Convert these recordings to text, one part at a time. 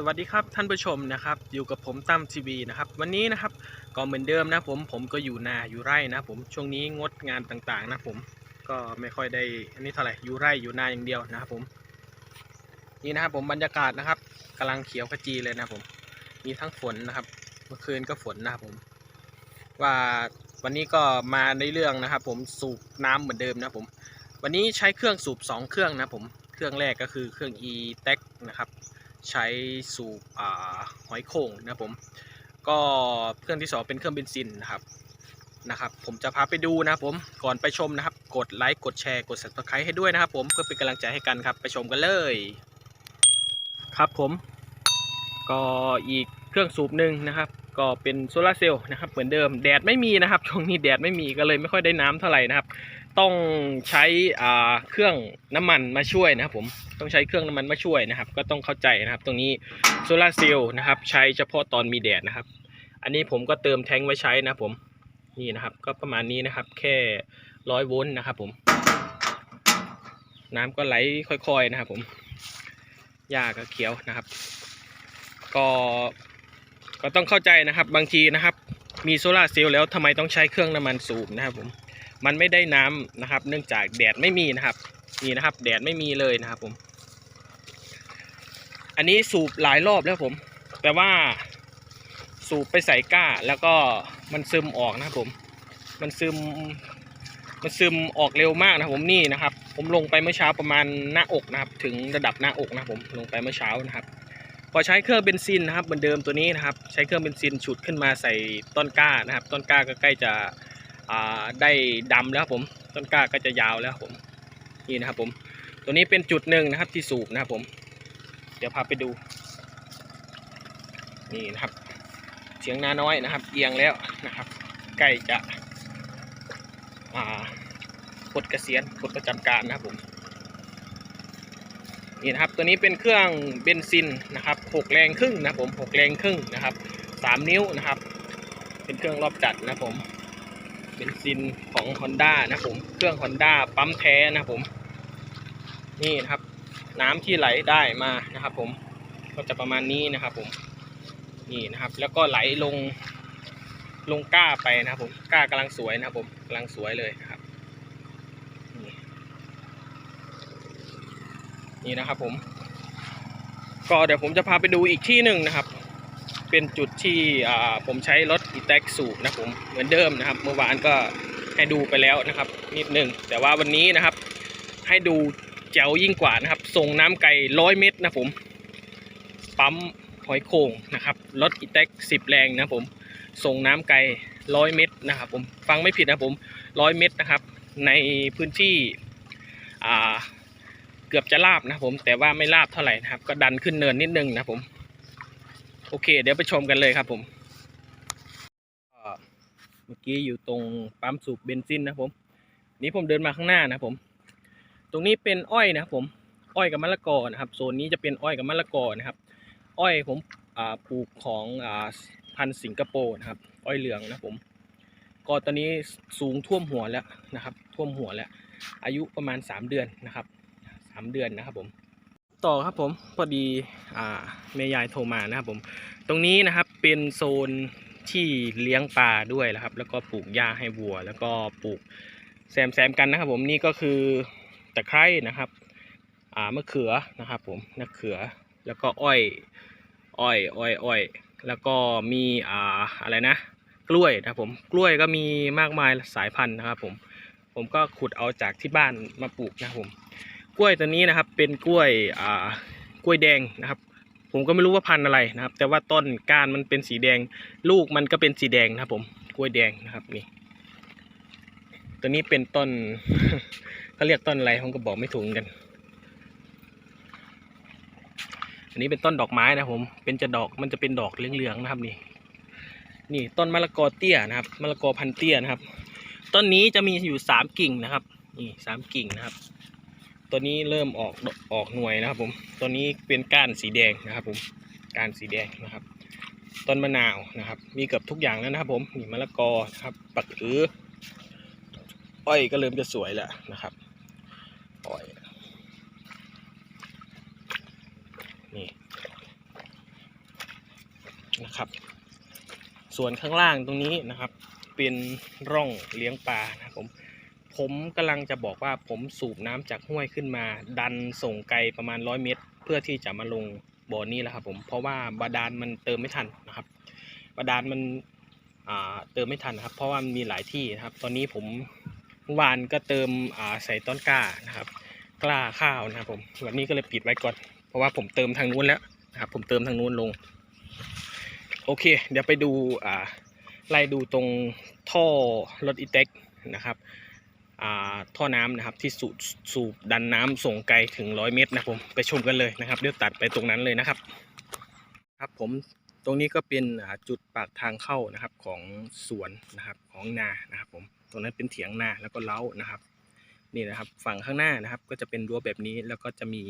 สวัสดีครับท่านผู้ชมนะครับอยู่กับผมตั้มทีวีนะครับวันนี้นะครับก็เหมือนเดิมนะผมผมก็อยู่นาอยู่ไร่นะผมช่วงนี้งดงานต่างๆนะผมก็ไม่ค่อยได้อันนี้เท่าไหร่อยู่ไร่อยู่นาอย่างเดียวนะครับผมนี่นะครับผมบรรยากาศนะครับกำลังเขียวขจีเลยนะผมมีทั้งฝนนะครับ เมื่อคืนก็ฝนนะครับผม ว่าวันนี้ก็มาในเรื่องนะครับ ผมสูบน้ำเหมือนเดิมนะผม วันนี้ใช้เครื่องสูบ 2 เครื่องนะผมเครื่องแรกก็คือเครื่อง e t e c นะครับ ใช้สูบหอยโข่งนะผมก็เครื่องที่สองเป็นเครื่องเบนซินนะครับนะครับ ผมจะพาไปดูนะครับผมก่อนไปชมนะครับ กดไลค์กดแชร์กด subscribe ให้ด้วยนะครับ ผมเพื่อเป็นกำลังใจให้กันครับ ไปชมกันเลย ครับผม ก็อีกเครื่องสูบหนึ่งนะครับ ก็เป็นโซลาเซลล์นะครับเหมือนเดิมแดดไม่มีนะครับช่วงนี้แดดไม่มีก็เลยไม่ค่อยได้น้ำเท่าไหร่นะครับ ต้องใช้อ่าเครื่องน้ำมันมาช่วยนะครับผมต้องใช้เครื่องน้ำมันมาช่วยนะครับ ก็ต้องเข้าใจนะครับ ตรงนี้โซลาเซลล์นะครับใช้เฉพาะตอนมีแดดนะครับ อันนี้ผมก็เติมแทงค์ไว้ใช้นะครับผมนี่นะครับ ก็ประมาณนี้นะครับ แค่ร้อยโวลต์นะครับผม น้ำก็ไหลค่อยๆนะครับผมหญ้าก็เขียวนะครับ ก็ ก็ต้องเข้าใจนะครับบางทีนะครับ มีโซลาร์เซลล์แล้วทำไมต้องใช้เครื่องน้ำมันสูบนะครับผมมันไม่ได้น้ำนะครับ เนื่องจากแดดไม่มีนะครับนี่นะครับ แดดไม่มีเลยนะครับผม อันนี้สูบหลายรอบแล้วผม แต่ว่าสูบไปใส่ก้า แล้วก็มันซึมออกนะครับผม มันซึมมันซึมออกเร็วมากนะผมนี่นะครับ ผมลงไปเมื่อเช้าประมาณหน้าอกนะครับ ถึงระดับหน้าอกนะผมลงไปเมื่อเช้านะครับ พอใช้เครื่องเบนซินนะครับเหมือนเดิมตัวนี้นะครับ ใช้เครื่องเบนซินฉุดขึ้นมาใส่ต้นกล้านะครับ ต้นกล้าก็ใกล้จะได้ดำแล้วผม ต้นกล้าก็จะยาวแล้วผมนี่นะครับผม ตัวนี้เป็นจุดหนึ่งนะครับที่สูบนะครับผม เดี๋ยวพาไปดูนี่นะครับเสียงนาน้อยนะครับ เอียงแล้วนะครับ ใกล้จะปลดเกษียณปลดประจำการนะครับผม นี่นะครับตัวนี้เป็นเครื่องเบนซินนะครับหกแรงครึ่งนะผมหกแรงครึ่งนะครับสามนิ้วนะครับ เป็นเครื่องรอบจัดนะผมเบนซินของ Honda นะผมเครื่อง Honda ปั๊มแท้นะผมนี่นะครับ น้ำที่ไหลได้มานะครับ ผมก็จะประมาณนี้นะครับ ผมนี่นะครับ แล้วก็ไหลลงลงก้าไปนะครับผมก้ากำลังสวยนะครับผมกำลังสวยเลยนะครับ นี่ นี่นะครับผม ก็เดี๋ยวผมจะพาไปดูอีกที่หนึ่งนะครับ เป็นจุดที่ผมใช้รถอีแท็กสูบนะผมเหมือนเดิมนะครับ เมื่อวานก็ให้ดูไปแล้วนะครับ นิดหนึ่งแต่ว่าวันนี้นะครับ ให้ดูแจ๋วยิ่งกว่านะครับส่งน้ำไก่ร้อยเมตรนะผม ปั๊มหอยโข่งนะครับรถอีแท็กสิบแรงนะผม ส่งน้ำไก่ร้อยเมตรนะครับผมฟังไม่ผิดนะผมร้อยเมตรนะครับ ในพื้นที่อ่า เกือบจะลาบนะผม แต่ว่าไม่ลาบเท่าไหร่นะครับ ก็ดันขึ้นเนินนิดนึงนะผม โอเค เดี๋ยวไปชมกันเลยครับผมเมื่อกี้อยู่ตรงปั๊มสูบเบนซินนะผม นี้ผมเดินมาข้างหน้านะผม ตรงนี้เป็นอ้อยนะผม อ้อยกับมะละกอนะครับ โซนนี้จะเป็นอ้อยกับมะละกอนะครับ อ้อยผมปลูกของอพันธุ์สิงคโปร์นะครับ อ้อยเหลืองนะผม ก็ตอนนี้สูงท่วมหัวแล้วนะครับ ท่วมหัวแล้ว อายุประมาณ 3 เดือนนะครับามเดือนนะครับผม ต่อครับผมพอดีอ่าแม่ยายโทรมานะครับผม ตรงนี้นะครับเป็นโซนที่เลี้ยงปลาด้วยนะครับ แล้วก็ปลูกหญ้าให้วัว แล้วก็ปลูกแซมแซมกันนะครับ ผมนี่ก็คือตะไคร้นะครับอ่ามะเขือนะครับ ผมมะเขือแล้วก็อ้อยอ้อยอ้อยอ้อยแล้วก็มีอ่าอะไรนะ กล้วยนะครับผมกล้วยก็มีมากมายสายพันธุ์นะครับ ผมผมก็ขุดเอาจากที่บ้านมาปลูกนะครับผม กล้วยตัวนี้นะครับ เป็นกล้วยอ่ากล้วยแดงนะครับ ผมก็ไม่รู้ว่าพันธุ์อะไรนะครับ แต่ว่าต้นก้านมันเป็นสีแดง ลูกมันก็เป็นสีแดงนะครับ ผมกล้วยแดงนะครับนี่ ตัวนี้เป็นต้นเขาเรียกต้นอะไรผมก็บอกไม่ถูกกัน อันนี้เป็นต้นดอกไม้นะครับผม เป็นจะดอกมันจะเป็นดอกเหลืองๆนะครับนี่ นี่ต้นมะละกอเตี้ยนะครับมะละกอพันเตี้ยนะครับ ต้นนี้จะมีอยู่สามกิ่งนะครับ นี่สามกิ่งนะครับ ตัวนี้เริ่มออกออกหน่วยนะครับผมตัวนี้เป็นก้านสีแดงนะครับผมก้านสีแดงนะครับ ต้นมะนาวนะครับ มีเกือบทุกอย่างแล้วนะครับ ผมนี่มะละกอนะครับปักอืออ้อยก็เริ่มจะสวยแล้วนะครับอ้อยนี่นะครับ ส่วนข้างล่างตรงนี้นะครับ เป็นร่องเลี้ยงปลานะครับผม ผมกำลังจะบอกว่าผมสูบน้ำจากห้วยขึ้นมา ดันส่งไกลประมาณร้อยเมตร เพื่อที่จะมาลงบ่อนี้แหละครับผมเพราะว่าบาดาลมันเติมไม่ทันนะครับ บาดาลมันเติมไม่ทันนะครับ เพราะว่ามันมีหลายที่นะครับ ตอนนี้ผมเมื่อวานก็เติมใส่ต้นกล้านะครับ กล้าข้าวนะครับผมวันนี้ก็เลยปิดไว้ก่อน เพราะว่าผมเติมทางนู้นแล้วนะครับผมเติมทางนู้นลง โอเค เดี๋ยวไปดูไล่ดูตรงท่อรถอีเต็กนะครับ ท่อน้ำนะครับที่สูบสูบดันน้ำส่งไกลถึงร้อยเมตรนะผมไปชมกันเลยนะครับ เดี๋ยวตัดไปตรงนั้นเลยนะครับ ครับผมตรงนี้ก็เป็นจุดปากทางเข้านะครับของสวนนะครับของนานะครับผมตรงนั้นเป็นเถียงนาแล้วก็เล้านะครับนี่นะครับฝั่งข้างหน้านะครับก็จะเป็นรั้วแบบนี้แล้วก็จะมี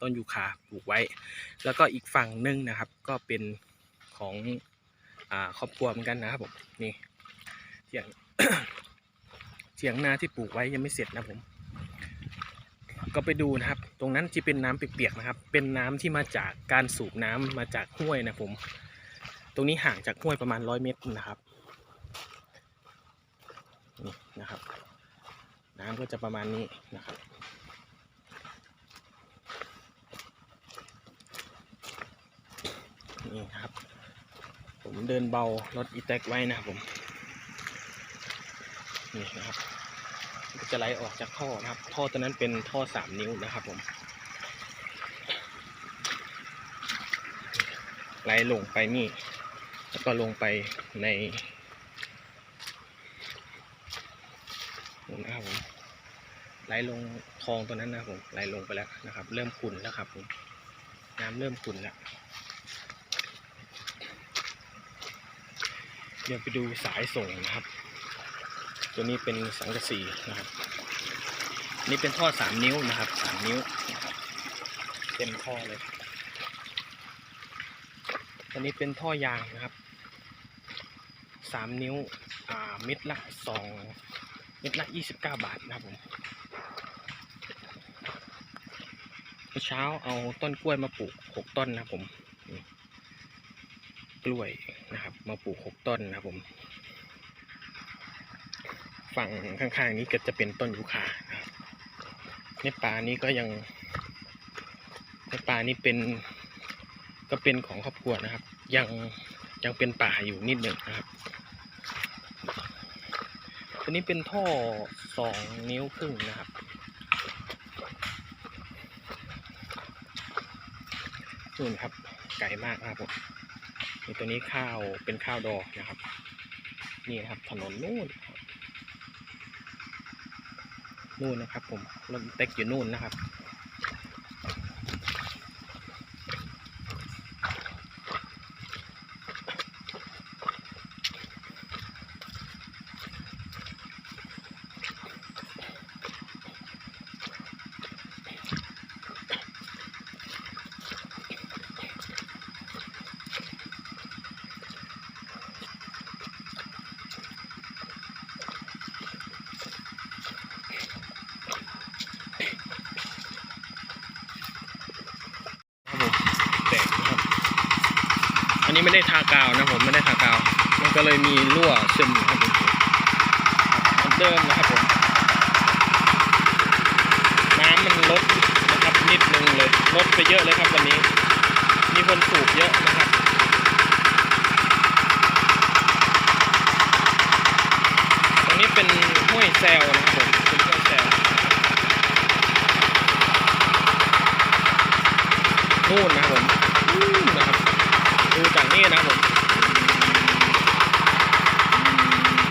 ต้นยูคาปลูกไว้ แล้วก็อีกฝั่งหนึงนะครับ ก็เป็นของอครอบครัวเหมือนกันนะครับผมนี่เถียง เถียงนาที่ปลูกไว้ยังไม่เสร็จนะผม ก็ไปดูนะครับ ตรงนั้นที่เป็นน้ำเปียกๆนะครับ เป็นน้ำที่มาจากการสูบน้ำมาจากห้วยนะผม ตรงนี้ห่างจากห้วยประมาณร้อยเมตรนะครับนี่นะครับ น้ำก็จะประมาณนี้นะครับนี่ครับ ผมเดินเบารถอีแท็กไว้นะครับผม นี่นะครับจะไหลออกจากท่อนะครับ ท่อตัวนั้นเป็นท่อสามนิ้วนะครับ ผม ไหลลงไปนี่ แล้วก็ลงไปในนะครับผมไหลลงคลองตัวนั้นนะผมไหลลงไปแล้วนะครับ เริ่มขุ่นแล้วครับผมน้ำเริ่มขุ่นแล้วเดี๋ยวไปดูสายส่งนะครับ ตัวนี้เป็นสังกะสีนะครับ นี่เป็นท่อสามนิ้วนะครับสามนิ้วนะครับเต็มท่อเลยตัวนี้เป็นท่อยางนะครับสามนิ้วอ่าเม็ดละสองเม็ดละยี่สิบเก้าบาทนะครับผมเช้าเอาต้นกล้วยมาปลูกหกต้นนะครับผม กล้วยนะครับ มาปลูกหกต้นนะครับผม ฝั่งข้างๆนี้ก็จะเป็นต้นยูคานะครับในป่านี้ก็ยังในป่านี้เป็นก็เป็นของครอบครัวนะครับ ยังยังเป็นป่าอยู่นิดหนึ่งนะครับตัวนี้เป็นท่อสองนิ้วครึ่งนะครับ นู่นครับไกลมากครับผมนี่ตัวนี้ข้าวเป็นข้าวดอกนะครับ นี่ครับถนนนู่นค นู่นนะครับ ผมรถเต็กอยู่นู่นนะครับครับผมแตกนะครับ อันนี้ไม่ได้ทากาวนะผมไม่ได้ทากาว มันก็เลยมีรั่วซึมครับผมเหมือนเดิมนะครับผมน้ำมันลดนะครับนิดนึงเลยลดไปเยอะเลยครับวันนี้ มีคนสูบเยอะนะครับตรงนี้เป็นห้วยแซวนะครับผมเป็นห้วยแซวนู่นนะครับผมนู่นนะครับ ดูจากนี่นะครับผม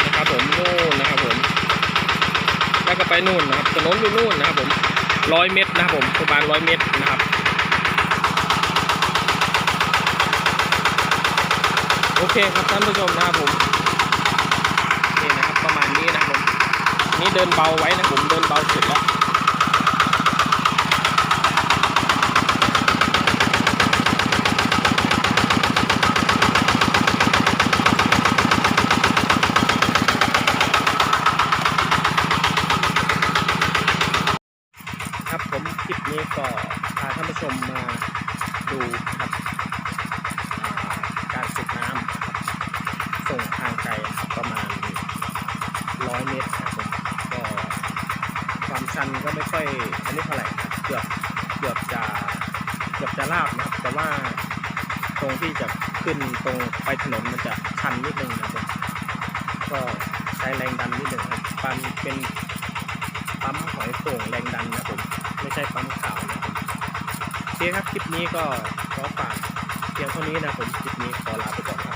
นะครับผม นู่นนะครับผม แล้วก็ไป นู่นนะครับถนนอยู่นู่นนะครับผมร้อยเมตรนะครับผมประมาณร้อยเมตรนะครับโอเคครับท่านผู้ชมนะครับผมนี่นะครับประมาณนี้นะครับผมนี่เดินเบาไว้นะผมเดินเบาสุดแล้ว ครับผมคลิปนี้ก็พาท่านผู้ชมมาดูครับการสูบน้ำส่งทางไกลประมาณร้อยเมตรครับผมก็ความชันก็ไม่ค่อยอันนี้เท่าไหร่ครับเกือบเกือบจะเกือบจะราบนะครับ แต่ว่าตรงที่จะขึ้นตรงไปถนนมันจะชันนิดนึงนะครับก็ใช้แรงดันนิดหนึ่งครับปันเป็นปั๊มหอยโข่งแรงดันนะครัม ไม่ใช่ปั๊มขาวนะครับโอเคครับคลิปนี้ก็ขอฝากเพียงเท่านี้นะผมคลิปนี้ขอลาไปก่อน